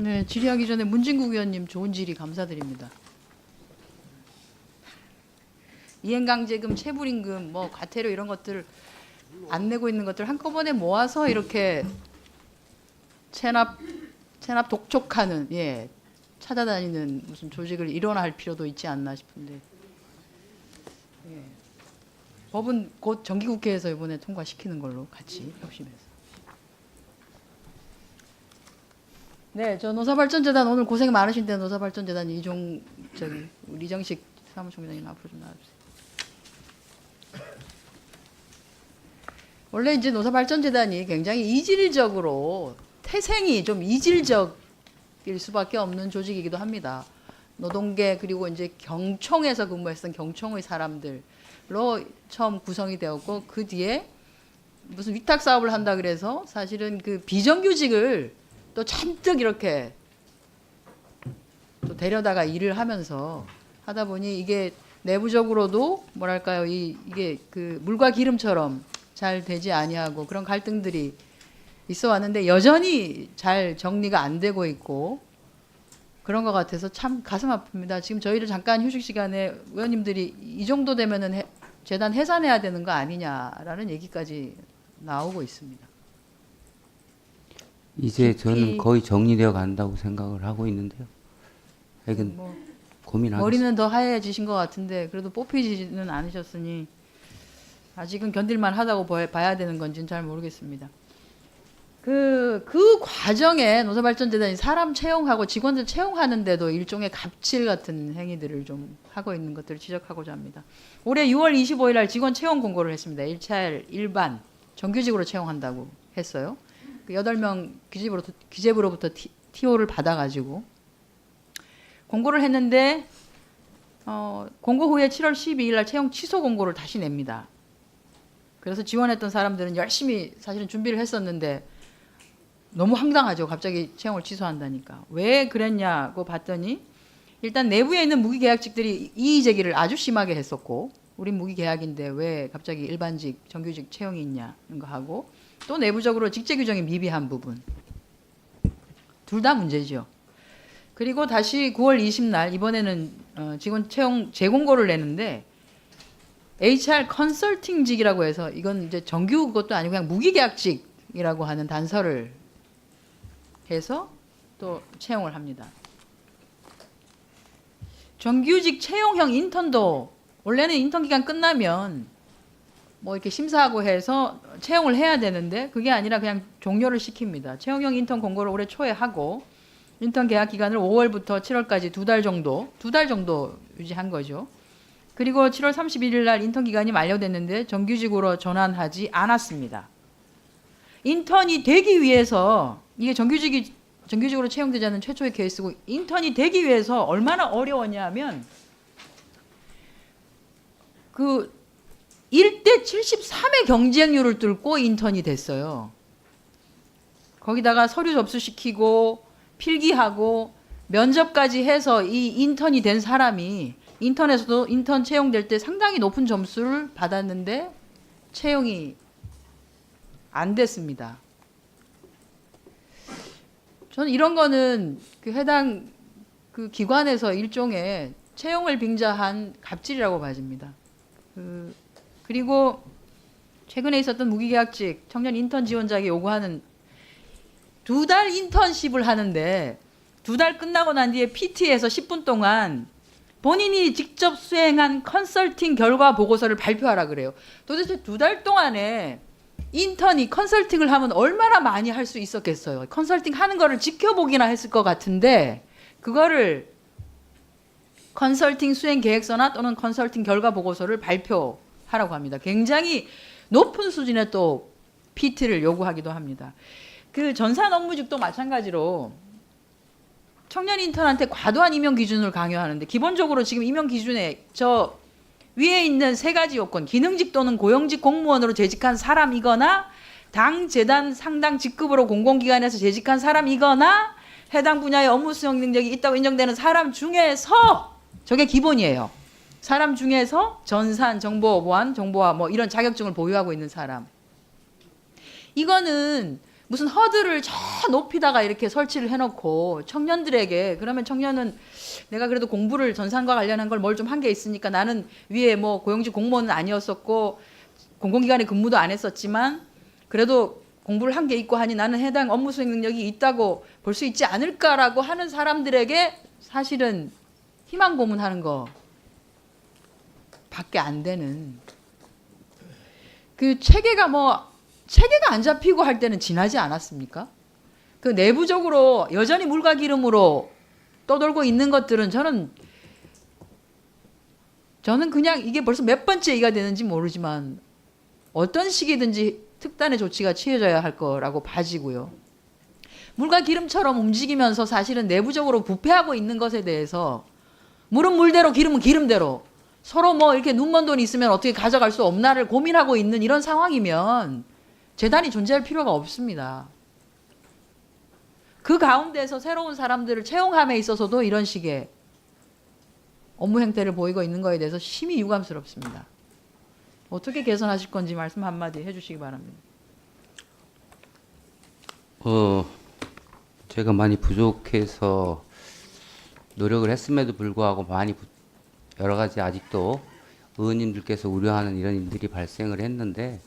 네, 질의하기 전에 문진국 의원님 좋은 질의 감사드립니다. 이행강제금, 체불임금, 뭐 과태료 이런 것들 안 내고 있는 것들 한꺼번에 모아서 이렇게 체납 체납 독촉하는 예 찾아다니는 무슨 조직을 일원화할 필요도 있지 않나 싶은데 예. 법은 곧 정기국회에서 이번에 통과시키는 걸로 같이 협심해서. 네, 저 노사발전재단 오늘 고생 많으신데 노사발전재단 이종 저기 우리 이정식 사무총장님 앞으로 좀 나와주세요. 원래 이제 노사발전재단이 굉장히 이질적으로 태생이 좀 이질적일 수밖에 없는 조직이기도 합니다. 노동계 그리고 이제 경총에서 근무했던 경총의 사람들로 처음 구성이 되었고 그 뒤에 무슨 위탁 사업을 한다 그래서 사실은 그 비정규직을 또 잔뜩 이렇게 또 데려다가 일을 하면서 하다 보니 이게 내부적으로도 뭐랄까요 이 이게 그 물과 기름처럼 잘 되지 아니하고 그런 갈등들이 있어 왔는데 여전히 잘 정리가 안 되고 있고 그런 것 같아서 참 가슴 아픕니다. 지금 저희를 잠깐 휴식 시간에 의원님들이 이 정도 되면은 해- 재단 해산해야 되는 거 아니냐라는 얘기까지 나오고 있습니다. 이제 저는 거의 정리되어 간다고 생각을 하고 있는데요. 하여간 뭐 고민하겠습니다. 머리는 더 하얘지신 것 같은데 그래도 뽑히지는 않으셨으니 아직은 견딜만 하다고 봐- 봐야 되는 건지는 잘 모르겠습니다. 그, 그 과정에 노사발전재단이 사람 채용하고 직원들 채용하는데도 일종의 갑질 같은 행위들을 좀 하고 있는 것들을 지적하고자 합니다. 올해 6월 25일 날 직원 채용 공고를 했습니다. 1차일 일반 정규직으로 채용한다고 했어요. 그 8명 기재부로, 기재부로부터 티, TO를 받아가지고 공고를 했는데 어, 공고 후에 7월 12일 날 채용 취소 공고를 다시 냅니다. 그래서 지원했던 사람들은 열심히 사실은 준비를 했었는데 너무 황당하죠. 갑자기 채용을 취소한다니까. 왜 그랬냐고 봤더니 일단 내부에 있는 무기 계약직들이 이의 제기를 아주 심하게 했었고 우린 무기 계약인데 왜 갑자기 일반직 정규직 채용이 있냐는 거 하고 또 내부적으로 직제 규정이 미비한 부분 둘 다 문제죠. 그리고 다시 9월 20날 이번에는 어, 직원 채용 재공고를 내는데 HR 컨설팅직이라고 해서 이건 이제 정규 것도 아니고 그냥 무기계약직이라고 하는 단서를 해서 또 채용을 합니다. 정규직 채용형 인턴도 원래는 인턴 기간 끝나면 뭐 이렇게 심사하고 해서 채용을 해야 되는데 그게 아니라 그냥 종료를 시킵니다. 채용형 인턴 공고를 올해 초에 하고 인턴 계약 기간을 5월부터 7월까지 두 달 정도, 두 달 정도 유지한 거죠. 그리고 7월 31일 날 인턴 기간이 만료됐는데 정규직으로 전환하지 않았습니다. 인턴이 되기 위해서 이게 정규직이 정규직으로 채용되지 않는 최초의 케이스고 인턴이 되기 위해서 얼마나 어려웠냐면 그 1대 73의 경쟁률을 뚫고 인턴이 됐어요. 거기다가 서류 접수시키고 필기하고 면접까지 해서 이 인턴이 된 사람이 인턴에서도 인턴 채용될 때 상당히 높은 점수를 받았는데 채용이 안 됐습니다. 저는 이런 거는 그 해당 그 기관에서 일종의 채용을 빙자한 갑질이라고 봐집니다. 그 그리고 최근에 있었던 무기계약직 청년 인턴 지원자에게 요구하는 두 달 인턴십을 하는데 두 달 끝나고 난 뒤에 PT에서 10분 동안 본인이 직접 수행한 컨설팅 결과 보고서를 발표하라 그래요. 도대체 두 달 동안에 인턴이 컨설팅을 하면 얼마나 많이 할 수 있었겠어요. 컨설팅 하는 거를 지켜보기나 했을 것 같은데 그거를 컨설팅 수행 계획서나 또는 컨설팅 결과 보고서를 발표 하라고 합니다. 굉장히 높은 수준의 또 PT를 요구하기도 합니다. 그 전산 업무직도 마찬가지로 청년 인턴한테 과도한 임용 기준을 강요하는데 기본적으로 지금 임용 기준에 저 위에 있는 세 가지 요건 기능직 또는 고용직 공무원으로 재직한 사람이거나 당 재단 상당 직급으로 공공기관에서 재직한 사람이거나 해당 분야의 업무 수행 능력이 있다고 인정되는 사람 중에서 저게 기본이에요. 사람 중에서 전산 정보 보안 정보화 뭐 이런 자격증을 보유하고 있는 사람. 이거는 무슨 허들을 저 높이다가 이렇게 설치를 해놓고 청년들에게 그러면 청년은 내가 그래도 공부를 전산과 관련한 걸 뭘 좀 한 게 있으니까 나는 위에 뭐 고용직 공무원은 아니었었고 공공기관에 근무도 안 했었지만 그래도 공부를 한 게 있고 하니 나는 해당 업무 수행 능력이 있다고 볼 수 있지 않을까라고 하는 사람들에게 사실은 희망 고문하는 거 밖에 안 되는 그 체계가 뭐 체계가 안 잡히고 할 때는 지나지 않았습니까? 그 내부적으로 여전히 물과 기름으로 떠돌고 있는 것들은 저는 저는 그냥 이게 벌써 몇 번째 얘기가 되는지 모르지만 어떤 시기든지 특단의 조치가 취해져야 할 거라고 봐지고요. 물과 기름처럼 움직이면서 사실은 내부적으로 부패하고 있는 것에 대해서 물은 물대로 기름은 기름대로 서로 뭐 이렇게 눈먼 돈이 있으면 어떻게 가져갈 수 없나를 고민하고 있는 이런 상황이면 재단이 존재할 필요가 없습니다. 그 가운데서 새로운 사람들을 채용함에 있어서도 이런 식의 업무 행태를 보이고 있는 거에 대해서 심히 유감스럽습니다. 어떻게 개선하실 건지 말씀 한마디 해주시기 바랍니다. 어, 제가 많이 부족해서 노력을 했음에도 불구하고 많이 부- 여러 가지 아직도 의원님들께서 우려하는 이런 일들이 발생을 했는데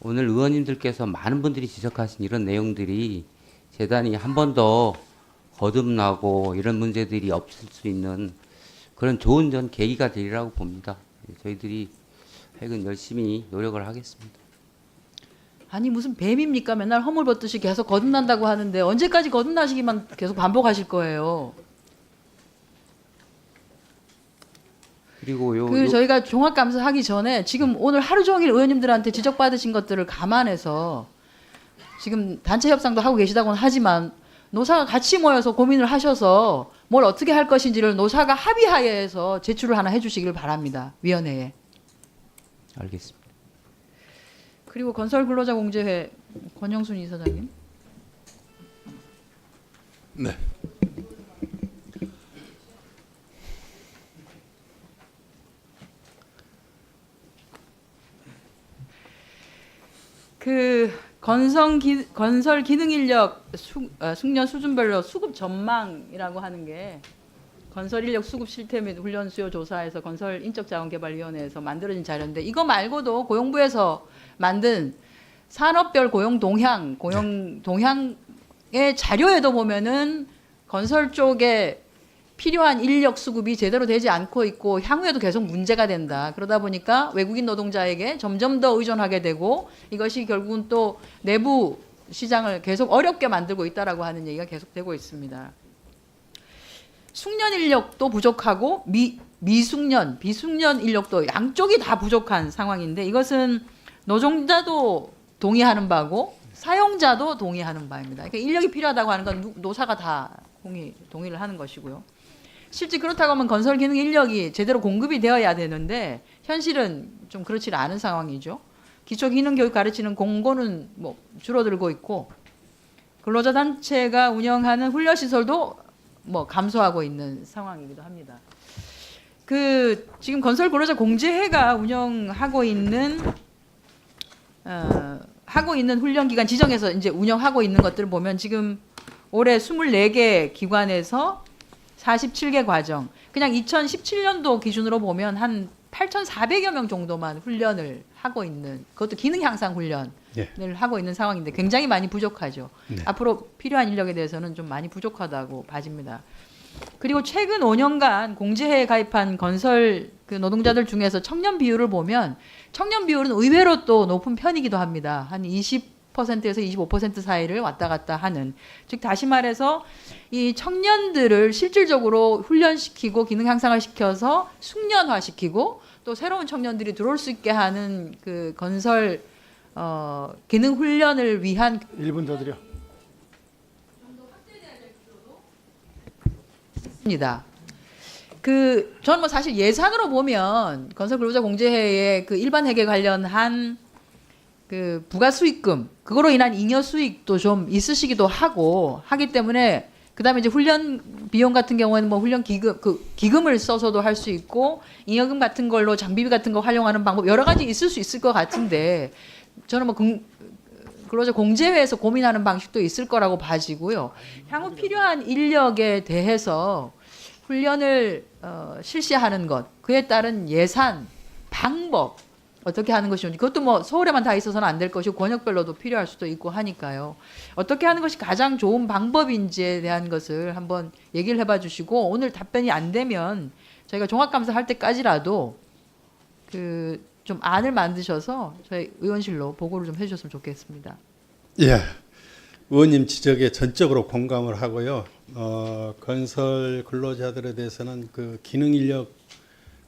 오늘 의원님들께서 많은 분들이 지적하신 이런 내용들이 재단이 한 번 더 거듭나고 이런 문제들이 없을 수 있는 그런 좋은 전 계기가 되리라고 봅니다. 저희들이 하여간 열심히 노력을 하겠습니다. 아니 무슨 뱀입니까? 맨날 허물 벗듯이 계속 거듭난다고 하는데 언제까지 거듭나시기만 계속 반복하실 거예요. 그리고 요, 그 요 저희가 종합 감사하기 전에 지금 오늘 하루 종일 의원님들한테 지적받으신 것들을 감안해서 지금 단체 협상도 하고 계시다고는 하지만 노사가 같이 모여서 고민을 하셔서 뭘 어떻게 할 것인지를 노사가 합의하에서 제출을 하나 해주시길 바랍니다 위원회에. 알겠습니다. 그리고 건설 근로자 공제회 권영순 이사장님. 네. 그 건설 기, 건설 기능 인력 수, 어, 숙련 수준별로 수급 전망이라고 하는 게 건설 인력 수급 실태 및 훈련 수요 조사에서 건설 인적 자원 개발 위원회에서 만들어진 자료인데 이거 말고도 고용부에서 만든 산업별 고용 동향 고용 동향의 자료에도 보면은 건설 쪽에 필요한 인력 수급이 제대로 되지 않고 있고 향후에도 계속 문제가 된다. 그러다 보니까 외국인 노동자에게 점점 더 의존하게 되고 이것이 결국은 또 내부 시장을 계속 어렵게 만들고 있다라고 하는 얘기가 계속되고 있습니다. 숙련 인력도 부족하고 미 미숙련, 비숙련 인력도 양쪽이 다 부족한 상황인데 이것은 노동자도 동의하는 바고 사용자도 동의하는 바입니다. 그러니까 인력이 필요하다고 하는 건 누- 노사가 다 동의 동의를 하는 것이고요. 실제 그렇다고 하면 건설 기능 인력이 제대로 공급이 되어야 되는데 현실은 좀 그렇지 않은 상황이죠. 기초 기능 교육 가르치는 공고는 뭐 줄어들고 있고 근로자 단체가 운영하는 훈련 시설도 뭐 감소하고 있는 상황이기도 합니다. 그 지금 건설 근로자 공제회가 운영하고 있는 어, 하고 있는 훈련 기간 지정해서 이제 운영하고 있는 것들을 보면 지금 올해 24개 기관에서 47개 과정. 그냥 2017년도 기준으로 보면 한 8,400여 명 정도만 훈련을 하고 있는 그것도 기능 향상 훈련을 예. 하고 있는 상황인데 굉장히 많이 부족하죠. 네. 앞으로 필요한 인력에 대해서는 좀 많이 부족하다고 봐집니다. 그리고 최근 5년간 공제회에 가입한 건설 그 노동자들 중에서 청년 비율을 보면 청년 비율은 의외로 또 높은 편이기도 합니다. 한 20% 에서 25% 사이를 왔다 갔다 하는 즉 다시 말해서 이 청년들을 실질적으로 훈련시키고 기능 향상을 시켜서 숙련화시키고 또 새로운 청년들이 들어올 수 있게 하는 그 건설 어, 기능 훈련을 위한 1분 더 드려. 입니다. 그 저는 뭐 사실 예산으로 보면 건설 근로자 공제회의 그 일반 회계 관련한 그 부가 수익금 그거로 인한 잉여 수익도 좀 있으시기도 하고 하기 때문에 그다음에 이제 훈련 비용 같은 경우에는 뭐 훈련 기금 그 기금을 써서도 할 수 있고 잉여금 같은 걸로 장비비 같은 거 활용하는 방법 여러 가지 있을 수 있을 것 같은데 저는 뭐 금, 근로자 공제회에서 고민하는 방식도 있을 거라고 봐지고요. 향후 필요한 인력에 대해서 훈련을 어, 실시하는 것, 그에 따른 예산, 방법 어떻게 하는 것이 좋은지 그것도 뭐 서울에만 다 있어서는 안 될 것이고 권역별로도 필요할 수도 있고 하니까요. 어떻게 하는 것이 가장 좋은 방법인지에 대한 것을 한번 얘기를 해봐 주시고 오늘 답변이 안 되면 저희가 종합감사 할 때까지라도 그 좀 안을 만드셔서 저희 의원실로 보고를 좀 해주셨으면 좋겠습니다. 예, 의원님 지적에 전적으로 공감을 하고요. 어, 건설 근로자들에 대해서는 그 기능 인력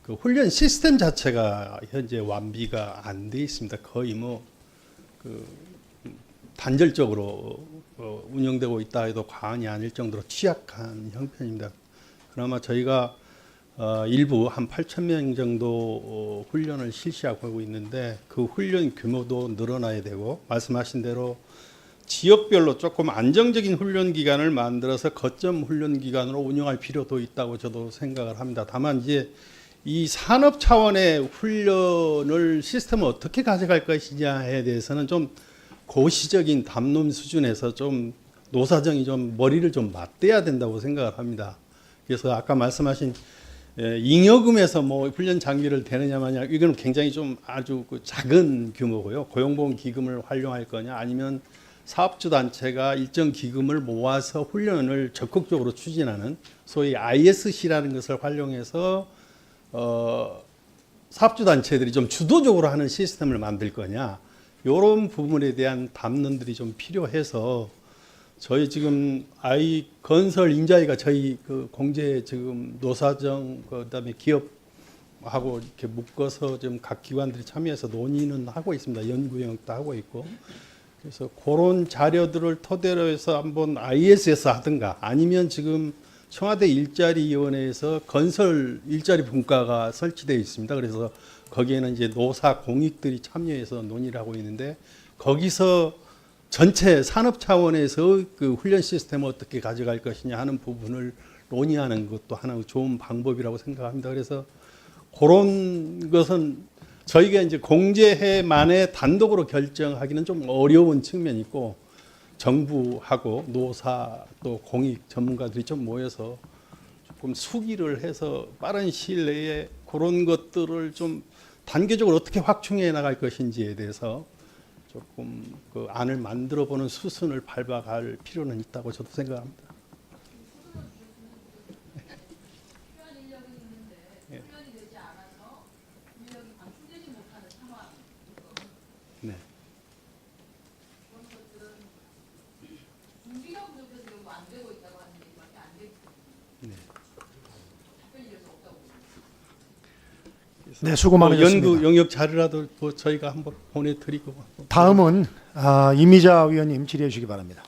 그 훈련 시스템 자체가 현재 완비가 안 돼 있습니다. 거의 뭐 그 단절적으로 어, 운영되고 있다 해도 과언이 아닐 정도로 취약한 형편입니다. 그나마 저희가 어, 일부 한 8천 명 정도 어, 훈련을 실시하고 있는데 그 훈련 규모도 늘어나야 되고 말씀하신 대로 지역별로 조금 안정적인 훈련 기간을 만들어서 거점 훈련 기간으로 운영할 필요도 있다고 저도 생각을 합니다. 다만 이제 이 산업 차원의 훈련을 시스템을 어떻게 가져갈 것이냐에 대해서는 좀 고시적인 담론 수준에서 좀 노사정이 좀 머리를 좀 맞대야 된다고 생각을 합니다. 그래서 아까 말씀하신 예, 잉여금에서 뭐 훈련 장비를 대느냐 마냐 이거는 굉장히 좀 아주 그 작은 규모고요. 고용보험 기금을 활용할 거냐 아니면 사업주 단체가 일정 기금을 모아서 훈련을 적극적으로 추진하는 소위 ISC라는 것을 활용해서 어, 사업주 단체들이 좀 주도적으로 하는 시스템을 만들 거냐 이런 부분에 대한 담론들이 좀 필요해서 저희 지금 아이 건설 인자이가 저희 그 공제 지금 노사정 그다음에 기업하고 이렇게 묶어서 지금 각 기관들이 참여해서 논의는 하고 있습니다. 연구 영역도 하고 있고 그래서 그런 자료들을 토대로 해서 한번 IS에서 하든가 아니면 지금 청와대 일자리위원회에서 건설 일자리 분과가 설치되어 있습니다. 그래서 거기에는 이제 노사 공익들이 참여해서 논의를 하고 있는데 거기서 전체 산업 차원에서 그 훈련 시스템을 어떻게 가져갈 것이냐 하는 부분을 논의하는 것도 하나 좋은 방법이라고 생각합니다. 그래서 그런 것은 저희가 이제 공제회 만에 단독으로 결정하기는 좀 어려운 측면이 있고 정부하고 노사 또 공익 전문가들이 좀 모여서 조금 수기를 해서 빠른 시일 내에 그런 것들을 좀 단계적으로 어떻게 확충해 나갈 것인지에 대해서 조금 그 안을 만들어 보는 수순을 밟아갈 필요는 있다고 저도 생각합니다. 네. 네, 수고 뭐 많으셨습니다. 연구 영역 자료라도 뭐 저희가 한번 보내드리고 다음은 아, 이미자 위원님 질의해 주시기 바랍니다.